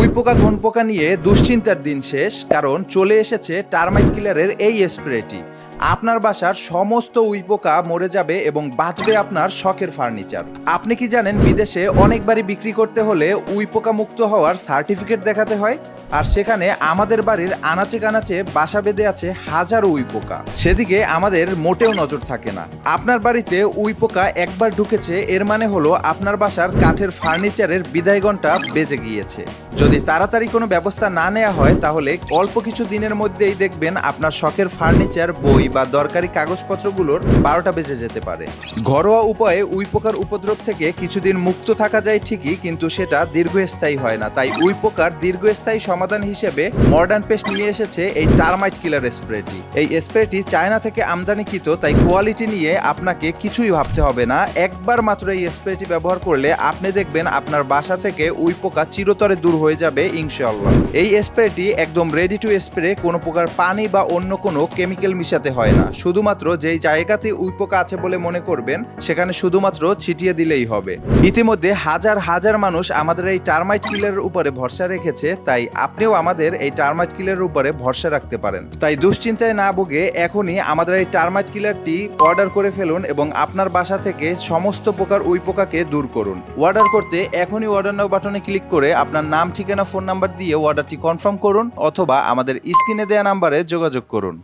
We ঘনপোকা ঘন পোকা নিয়ে দুশ্চিন্তার দিন শেষ? কারণ চলে এসেছে টার্মাইট কিলারের এই স্প্রেটি। আপনার বাসার সমস্ত উইপোকা মরে যাবে এবং বাঁচবে আপনার শখের ফার্নিচার। আপনি কি জানেন বিদেশে অনেকবারই বিক্রি করতে হলে উইপোকা মুক্ত হওয়ার সার্টিফিকেট দেখাতে হয়? আর সেখানে আমাদের বাড়ির আনাচে কানাচে বাসা বেঁধে আছে হাজারো উই পোকা। সেদিকে আমাদের মোটেও নজর থাকে না। আপনার বাড়িতে উই পোকা একবার ঢুকেছে, এর মানে হলো আপনার বাসার কাঠের ফার্নিচারের বিদায় ঘণ্টা বেজে গিয়েছে। যদি তাড়াতাড়ি কোনো ব্যবস্থা না নেওয়া হয়, তাহলে অল্প কিছু দিনের মধ্যেই দেখবেন আপনার শখের ফার্নিচার, বই বা দরকারি কাগজপত্রগুলোর বারোটা বেজে যেতে পারে। ঘরোয়া উপায়ে উই পোকার উপদ্রব থেকে কিছুদিন মুক্ত থাকা যায় ঠিকই, কিন্তু সেটা দীর্ঘস্থায়ী হয় না। তাই উই পোকার দীর্ঘস্থায়ী সমাধান হিসেবে মডার্ন পেস্ট নিয়ে এসেছে এই টার্মাইট কিলার স্প্রেটি এই স্প্রেটি চায়না থেকে আমদানিকৃত, তাই কোয়ালিটি নিয়ে আপনাকে কিছুই ভাবতে হবে না। একবার মাত্র এই স্প্রেটি ব্যবহার করলে আপনি দেখবেন আপনার বাসা থেকে উই পোকা চিরতরে দূর হয়ে যাবে, ইনশাআল্লাহ। এই স্প্রেটি একদম রেডি টু স্প্রে কোনো প্রকার পানি বা অন্য কোনো কেমিক্যাল মিশাতে হয় না। শুধুমাত্র যেই জায়গাতে উই পোকা আছে বলে মনে করবেন, সেখানে শুধুমাত্র ছিটিয়ে দিলেই হবে। ইতিমধ্যে হাজার হাজার মানুষ আমাদের এই টার্মাইট কিলারের উপরে ভরসা রেখেছে, তাই আপনিও আমাদের এই টার্মাইট কিলারের উপরে ভরসা রাখতে পারেন। তাই দুশ্চিন্তায় না ভুগে এখনই আমাদের এই টার্মাইট কিলারটি অর্ডার করে ফেলুন এবং আপনার বাসা থেকে সমস্ত প্রকার উই পোকাকে দূর করুন। অর্ডার করতে এখনই অর্ডার নাও বাটনে ক্লিক করে আপনার নাম, ঠিকানা ফোন নাম্বার দিয়ে অর্ডারটি কনফার্ম করুন অথবা আমাদের স্ক্রিনে দেওয়া নাম্বারে যোগাযোগ করুন।